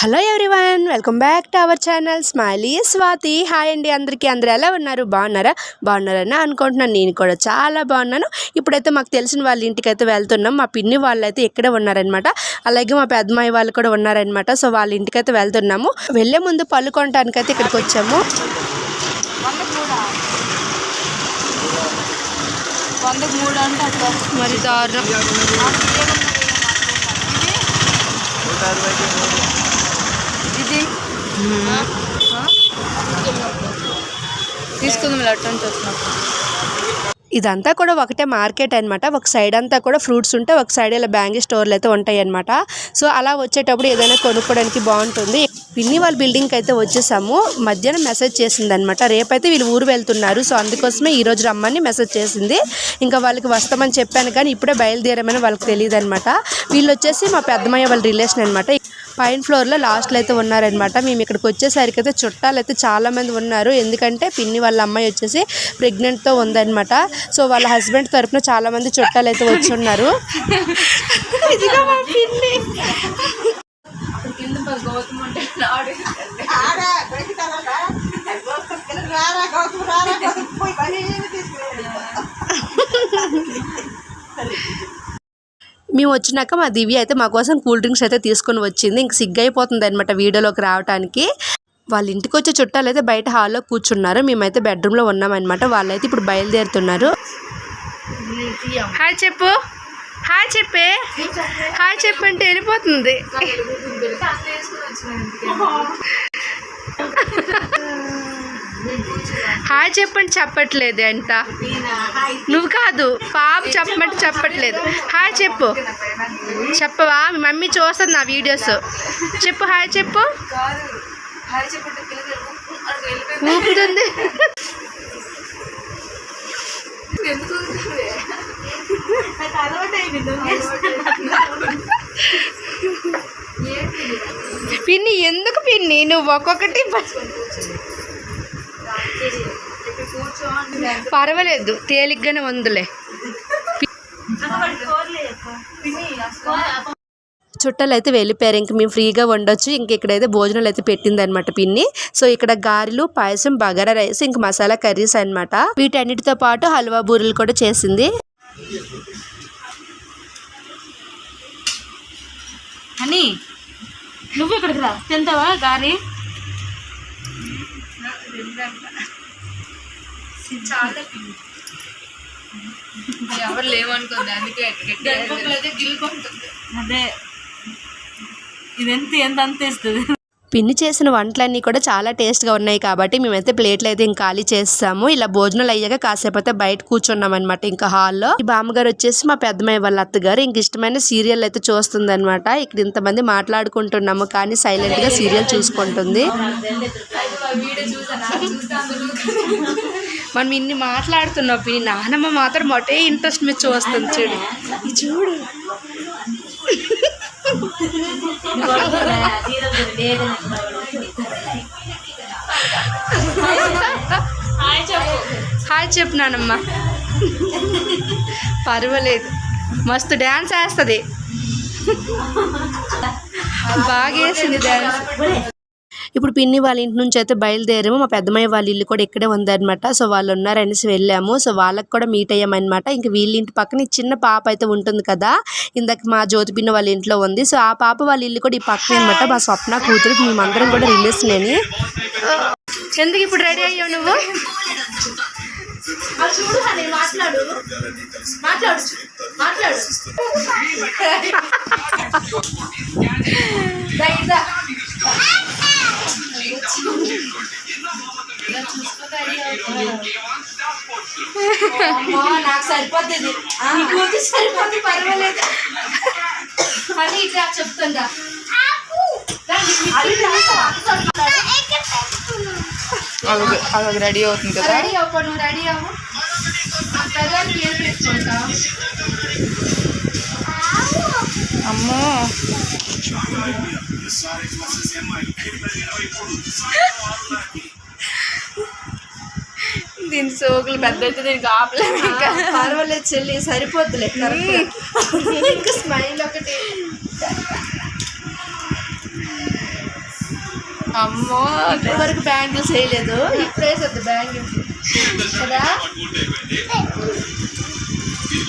Hello everyone welcome back to our channel smiley Swathi hi అండి అందరికీ అందరూ ఎలా ఉన్నారు? బాగున్నారా? బాగున్నారని అనుకుంటున్నాను. నేను కూడా చాలా బాగున్నాను. ఇప్పుడైతే మాకు తెలిసిన వాళ్ళ ఇంటికి అయితే వెళ్తున్నాం. మా పిన్ని వాళ్ళు అయితే ఇక్కడే ఉన్నారనమాట అలాగే మా పెద్దమ్మాయి వాళ్ళు కూడా ఉన్నారనమాట సో వాళ్ళ ఇంటికి అయితే వెళ్తున్నాము. వెళ్ళే ముందు పళ్ళు కొనడానికి అయితే ఇక్కడికి వచ్చాము. మరి దారుణం. తీసుకుందాం. లట్ నుంచి వచ్చినప్పుడు ఇదంతా కూడా ఒకటే మార్కెట్ అన్నమాట. ఒక సైడ్ అంతా కూడా ఫ్రూట్స్ ఉంటే ఒక సైడ్ ఇలా బ్యాంగిల్ స్టోర్లు అయితే ఉంటాయి అనమాట సో అలా వచ్చేటప్పుడు ఏదైనా కొనుక్కోవడానికి బాగుంటుంది. పిన్ని వాళ్ళ బిల్డింగ్కి అయితే వచ్చేసాము. మధ్యాహ్నం మెసేజ్ చేసింది అనమాట రేపైతే వీళ్ళు ఊరు వెళ్తున్నారు. సో అందుకోసమే ఈ రోజు రమ్మని మెసేజ్ చేసింది. ఇంకా వాళ్ళకి వస్తామని చెప్పాను కానీ ఇప్పుడే బయలుదేరామని వాళ్ళకి తెలియదు అనమాట వీళ్ళు వచ్చేసి మా పెద్దమయ్య వాళ్ళ రిలేషన్ అనమాట పైన ఫ్లోర్లో లాస్ట్లో అయితే ఉన్నారనమాట. మేము ఇక్కడికి వచ్చేసరికి అయితే చుట్టాలు అయితే చాలా మంది ఉన్నారు. ఎందుకంటే పిన్ని వాళ్ళ అమ్మాయి వచ్చేసి ప్రెగ్నెంట్తో ఉందన్నమాట సో వాళ్ళ హస్బెండ్ తరపున చాలా మంది చుట్టాలు అయితే వచ్చి ఉన్నారు. ఇదిగో మా పిన్ని. కింద గౌతమ్ అంటే నాడు మేము వచ్చినాక మా దివ్య అయితే మా కోసం కూల్ డ్రింక్స్ అయితే తీసుకొని వచ్చింది. ఇంక సిగ్గైపోతుంది అనమాట వీడియోలోకి రావడానికి వాళ్ళ ఇంటికి వచ్చే చుట్టాలు అయితే బయట హాల్లో కూర్చున్నారు. మేమైతే బెడ్రూమ్లో ఉన్నామన్నమాట వాళ్ళైతే ఇప్పుడు బయలుదేరుతున్నారు. హాయ్ చెప్పు. హాయ్ చెప్పే. హాయ్ చెప్పంటే వెళ్ళిపోతుంది. హాయ్ చెప్పండి చెప్పట్లేదు ఎంత? నువ్వు కాదు పాప చెప్పమంటే చెప్పట్లేదు. హాయ్ చెప్పు. చెప్పవా? మీ మమ్మీ చూస్తుంది నా వీడియోస్. చెప్పు హాయ్ చెప్పు. ఊపుతుంది. పిన్ని ఎందుకు పిన్ని? నువ్వు ఒక్కొక్కటి పర్వాలేదు తేలిగ్గానే ఉందిలే. చుట్టాలు అయితే వెళ్ళిపోయారు. ఇంక మేము ఫ్రీగా వండొచ్చు. ఇంక ఇక్కడైతే భోజనాలు అయితే పెట్టింది అనమాట పిన్ని. సో ఇక్కడ గారెలు పాయసం బగారా రైస్ ఇంక మసాలా కర్రీస్ అన్నమాట. వీటన్నిటితో పాటు హల్వా బూరెలు కూడా చేసింది. అని నువ్వు ఇక్కడికి రా. తింటావా గారి? ఎవరు లేవనుకుంది అందుకే అయితే గిల్లుకుంటుంది అదే. ఇది ఎంత అంత ఇస్తుంది? పిన్ని చేసిన వంటలన్నీ కూడా చాలా టేస్ట్గా ఉన్నాయి కాబట్టి మేమైతే ప్లేట్లు అయితే ఇంకా ఖాళీ చేస్తాము. ఇలా భోజనాలు అయ్యాక కాసేపు అయితే బయట కూర్చున్నాం అనమాట ఇంకా హాల్లో. ఈ బామ్మగారు వచ్చేసి మా పెద్దమ్మాయి వాళ్ళ అత్తగారు. ఇంక ఇష్టమైన సీరియల్ అయితే చూస్తుంది అనమాట ఇక్కడ ఇంతమంది మాట్లాడుకుంటున్నాము కానీ సైలెంట్గా సీరియల్ చూసుకుంటుంది. మనం ఇన్ని మాట్లాడుతున్నాం ఈ నానమ్మ మాత్రం మొటే ఇంట్రెస్ట్ మీద చూస్తుంది చూడు. చూడు. హాయ్ చెప్పు నానమ్మ. పర్వాలేదు. మస్తు డ్యాన్స్ వేస్తుంది. బాగా వేసింది డ్యాన్స్ ఇప్పుడు పిన్ని వాళ్ళ ఇంటి నుంచి అయితే బయలుదేరాము. మా పెద్దమ్మాయి వాళ్ళ ఇల్లు కూడా ఇక్కడే ఉందన్నమాట. సో వాళ్ళు ఉన్నారనేసి వెళ్ళాము. సో వాళ్ళకి కూడా మీట్ అయ్యామన్నమాట. ఇంక వీళ్ళ ఇంటి పక్కన ఈ చిన్న పాప అయితే ఉంటుంది కదా. ఇందాక మా జ్యోతి పిన్ని వాళ్ళ ఇంట్లో ఉంది. సో ఆ పాప వాళ్ళ ఇల్లు కూడా ఈ పక్కనే అనమాట మా స్వప్న కూతురు మేమందరం కూడా రిలేషన్ అని ఎందుకు ఇప్పుడు రెడీ అయ్యావు నువ్వు? చూడు మాట్లాడు. మాట్లాడు. మాట్లాడు. నాకు సరిపోతుంది నీ కూతురు సరిపోతుంది పర్వాలేదు. అని ఇట్లా చెప్తుందా? అది రెడీ అవుతుంది కదా? రెడీ అవ్వ నువ్వు రెడీ అవ్వు. ఏం పెట్టుకుంటావు? అమ్మో. దీని సోకులు పెద్ద అయితే దీనికి ఆపలేము ఇంకా. పర్వాలేదు చెల్లి సరిపోద్దులే ఇంకా స్మైల్ ఒకటి. అమ్మో ఇప్పటి వరకు బ్యాంగిల్స్ వేయలేదు ఇప్పుడు వేసేది బ్యాంగిల్స్. కదా?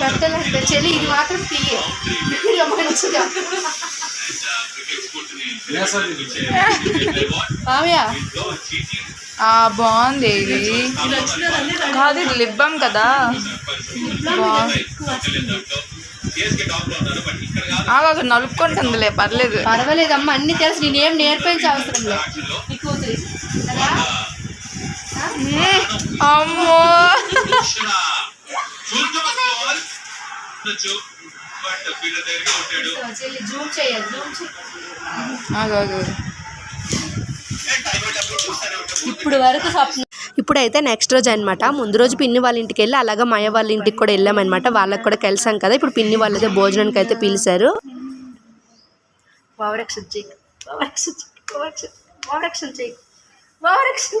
పెట్టాలంటే చెల్లి ఇది మాత్రం తీయ. మంచిగా. మామయ్య బాగుంది ఇది. కాదు ఇది లిబ్బం కదా. ఆగా నలుపుకుంటుందిలే పర్లేదు. పర్వాలేదమ్మా అన్ని తెలుసు నేనేం నేర్పించే అవసరం లేదు. అమ్మో చెల్లి జూమ్ చేయాలి జూమ్ చేయాలి ఆగు, ఆగు. ఇప్పుడు వరకు స్వప్న ఇప్పుడైతే నెక్స్ట్ రోజు అనమాట ముందు రోజు పిన్ని వాళ్ళ ఇంటికి వెళ్ళి అలాగే మయ వాళ్ళ ఇంటికి కూడా వెళ్ళామన్నమాట వాళ్ళకి కూడా కలిసాం కదా. ఇప్పుడు పిన్ని వాళ్ళు అయితే భోజనానికి అయితే పిలిచారు. ఓవరాక్షన్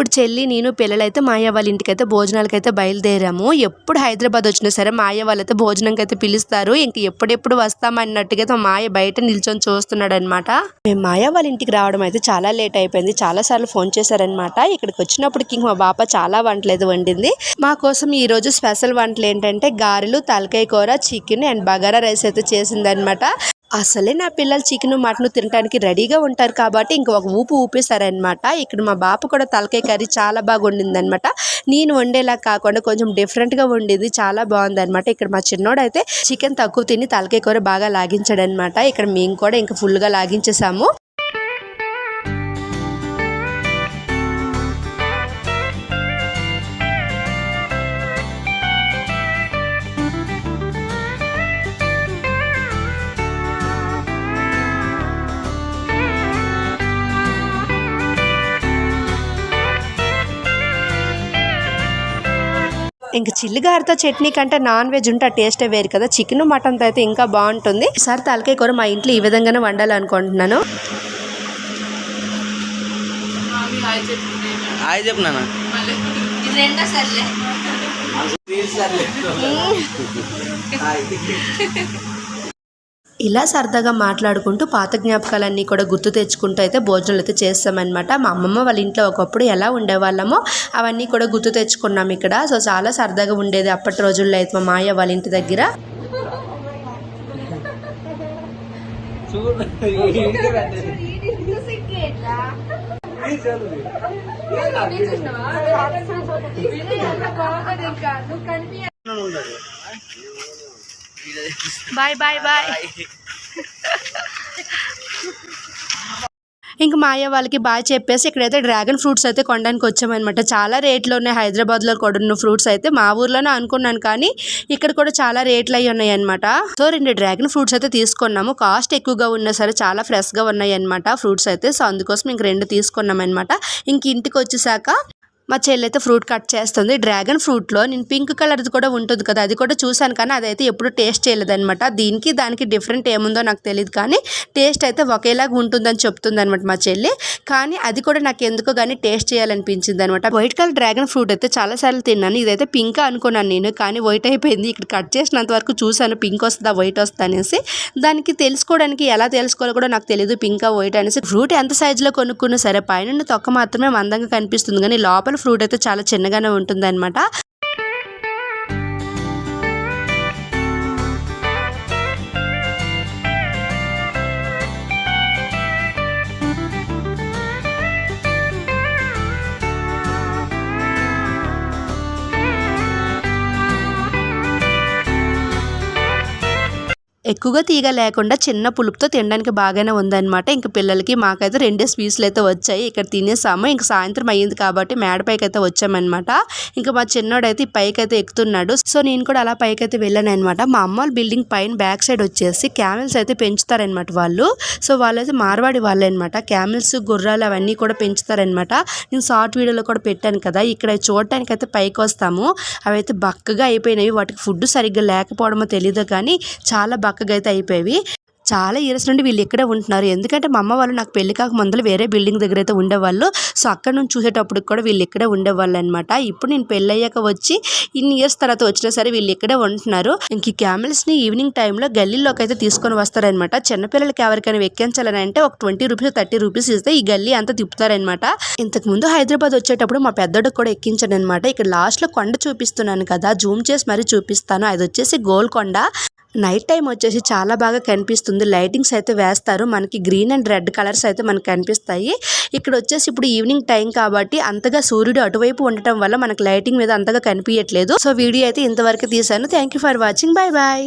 ఇప్పుడు చెల్లి నేను పిల్లలైతే మాయ వాళ్ళ ఇంటికైతే భోజనాలకైతే బయలుదేరాము. ఎప్పుడు హైదరాబాద్ వచ్చినా సరే మాయ వాళ్ళైతే భోజనంకి అయితే పిలుస్తారు. ఇంక ఎప్పుడెప్పుడు వస్తామన్నట్టుగా అయితే మా మాయ బయట నిల్చొని చూస్తున్నాడు అనమాట మేము మాయ వాళ్ళ ఇంటికి రావడం అయితే చాలా లేట్ అయిపోయింది. చాలా సార్లు ఫోన్ చేశారనమాట ఇక్కడికి వచ్చినప్పటికి మా బాప చాలా వంటలేదు వండింది. మా కోసం ఈ రోజు స్పెషల్ వంటలు ఏంటంటే గారెలు తలకాయ కూర చికెన్ అండ్ బగారా రైస్ అయితే చేసిందనమాట అసలే నా పిల్లలు చికెన్ మటన్ తినడానికి రెడీగా ఉంటారు కాబట్టి ఇంక ఒక ఊపు ఊపేశారనమాట ఇక్కడ మా బాప కూడా తలకాయ కర్రీ చాలా బాగా వండిందనమాట నేను వండేలా కాకుండా కొంచెం డిఫరెంట్గా ఉండేది చాలా బాగుందనమాట ఇక్కడ మా చిన్నోడు అయితే చికెన్ తక్కువ తిని తలకాయ కూర బాగా లాగించాడనమాట ఇక్కడ మేము కూడా ఇంకా ఫుల్గా లాగించేసాము. ఇంకా చిల్లిగారితో చట్నీ కంటే నాన్ వెజ్ ఉంటే ఆ టేస్టే వేరు కదా. చికెన్ మటన్తో అయితే ఇంకా బాగుంటుంది. ఈసారి తలకాయ కూర మా ఇంట్లో ఈ విధంగానే వండాలనుకుంటున్నాను. హాయ్ చెప్పు నాన్న. ఇలా సరదాగా మాట్లాడుకుంటూ పాత జ్ఞాపకాలన్నీ కూడా గుర్తు తెచ్చుకుంటూ అయితే భోజనాలు అయితే చేస్తామన్నమాట. మా అమ్మమ్మ వాళ్ళ ఇంట్లో ఒకప్పుడు ఎలా ఉండేవాళ్ళమో అవన్నీ కూడా గుర్తు తెచ్చుకున్నాం ఇక్కడ. సో చాలా సరదాగా ఉండేది అప్పటి రోజుల్లో అయితే మా మాయ వాళ్ళ ఇంటి దగ్గర. బాయ్ బాయ్ బాయ్ ఇంక మాయ వాళ్ళకి బాగా చెప్పేసి ఇక్కడైతే డ్రాగన్ ఫ్రూట్స్ అయితే కొనడానికి వచ్చామన్నమాట. చాలా రేట్లు ఉన్నాయి. హైదరాబాద్లో కూడా ఉన్న ఫ్రూట్స్ అయితే మా ఊర్లోనే అనుకున్నాను కానీ ఇక్కడ కూడా చాలా రేట్లు అయి ఉన్నాయి అనమాట సో రెండు డ్రాగన్ ఫ్రూట్స్ అయితే తీసుకున్నాము. కాస్ట్ ఎక్కువగా ఉన్నా సరే చాలా ఫ్రెష్గా ఉన్నాయి అనమాట ఫ్రూట్స్ అయితే. సో అందుకోసం ఇంక రెండు తీసుకున్నాం అనమాట ఇంక ఇంటికి వచ్చేసాక మా చెల్లి అయితే ఫ్రూట్ కట్ చేస్తుంది. డ్రాగన్ ఫ్రూట్లో నేను పింక్ కలర్ది కూడా ఉంటుంది కదా అది కూడా చూశాను కానీ అదైతే ఎప్పుడు టేస్ట్ చేయలేదనమాట దీనికి దానికి డిఫరెంట్ ఏముందో నాకు తెలియదు కానీ టేస్ట్ అయితే ఒకేలాగా ఉంటుందని చెప్తుంది అనమాట మా చెల్లి. కానీ అది కూడా నాకు ఎందుకో కానీ టేస్ట్ చేయాలనిపించింది అనమాట వైట్ కలర్ డ్రాగన్ ఫ్రూట్ అయితే చాలాసార్లు తిన్నాను. ఇదైతే పింక్ అనుకున్నాను నేను కానీ వైట్ అయిపోయింది. ఇక్కడ కట్ చేసినంత వరకు చూశాను పింక్ వస్తుందా వైట్ వస్తుందా అనేసి. దానికి తెలుసుకోవడానికి ఎలా తెలుసుకోవాలో కూడా నాకు తెలియదు పింక్ వైట్ అనేసి. ఫ్రూట్ ఎంత సైజులో కొనుక్కున్నా సరే పైన తొక్క మాత్రమే మందంగా కనిపిస్తుంది కానీ లోపల ఫ్రూట్ అయితే చాలా చిన్నగానే ఉంటుంది ఎక్కువగా తీగ లేకుండా చిన్న పులుపుతో తినడానికి బాగానే ఉందన్నమాట. ఇంక పిల్లలకి మాకైతే రెండే స్వీట్స్లు అయితే వచ్చాయి. ఇక్కడ తినేసాము ఇంక సాయంత్రం అయ్యింది కాబట్టి మేడపైకి అయితే వచ్చామన్నమాట. ఇంకా మా చిన్నోడైతే ఈ పైకి అయితే ఎక్కుతున్నాడు. సో నేను కూడా అలా పైకి అయితే వెళ్ళాను అనమాట మా అమ్మ వాళ్ళ బిల్డింగ్ పైన బ్యాక్ సైడ్ వచ్చేసి క్యామెల్స్ అయితే పెంచుతారనమాట వాళ్ళు. సో వాళ్ళైతే మార్వాడి వాళ్ళే అనమాట క్యామెల్స్ గుర్రాలు అవన్నీ కూడా పెంచుతారనమాట నేను షార్ట్ వీడియోలో కూడా పెట్టాను కదా ఇక్కడ చూడటానికి అయితే పైకి వస్తాము. అవైతే బక్కగా అయిపోయినాయి వాటికి ఫుడ్ సరిగ్గా లేకపోవడమో తెలియదు కానీ చాలా బక్క బక్కగా అయితే అయిపోయేవి. చాలా ఇయర్స్ నుండి వీళ్ళు ఇక్కడే ఉంటున్నారు. ఎందుకంటే మా అమ్మ వాళ్ళు నాకు పెళ్ళి కాక ముందలు వేరే బిల్డింగ్ దగ్గర అయితే ఉండేవాళ్ళు. సో అక్కడ నుంచి చూసేటప్పుడు కూడా వీళ్ళు ఇక్కడే ఉండేవాళ్ళు అనమాట ఇప్పుడు నేను పెళ్ళి అయ్యాక వచ్చి ఇన్ని ఇయర్స్ తర్వాత వచ్చినా సరే వీళ్ళు ఇక్కడే ఉంటున్నారు. ఇంక ఈ ఈవినింగ్ టైంలో గల్లీలోకి అయితే తీసుకొని వస్తారనమాట చిన్నపిల్లలకి ఎవరికైనా ఎక్కించాలని అంటే ఒక ట్వంటీ రూపీస్ థర్టీ రూపీస్ ఇస్తే ఈ గల్లీ అంతా తిప్పుతారనమాట ఇంతకు ముందు హైదరాబాద్ వచ్చేటప్పుడు మా పెద్దోడికి కూడా ఎక్కించాను అనమాట ఇక్కడ లాస్ట్లో కొండ చూపిస్తున్నాను కదా. జూమ్ చేసి మరీ చూపిస్తాను. అది వచ్చేసి గోల్కొండ. నైట్ టైం వచ్చేసి చాలా బాగా కనిపిస్తుంది. లైటింగ్స్ అయితే వేస్తారు. మనకి గ్రీన్ అండ్ రెడ్ కలర్స్ అయితే మనకి కనిపిస్తాయి. ఇక్కడ వచ్చేసి ఇప్పుడు ఈవినింగ్ టైం కాబట్టి అంతగా సూర్యుడు అటువైపు ఉండటం వల్ల మనకి లైటింగ్ మీద అంతగా కనిపించట్లేదు సో వీడియో అయితే ఇంతవరకు తీశాను. Thank you for watching bye bye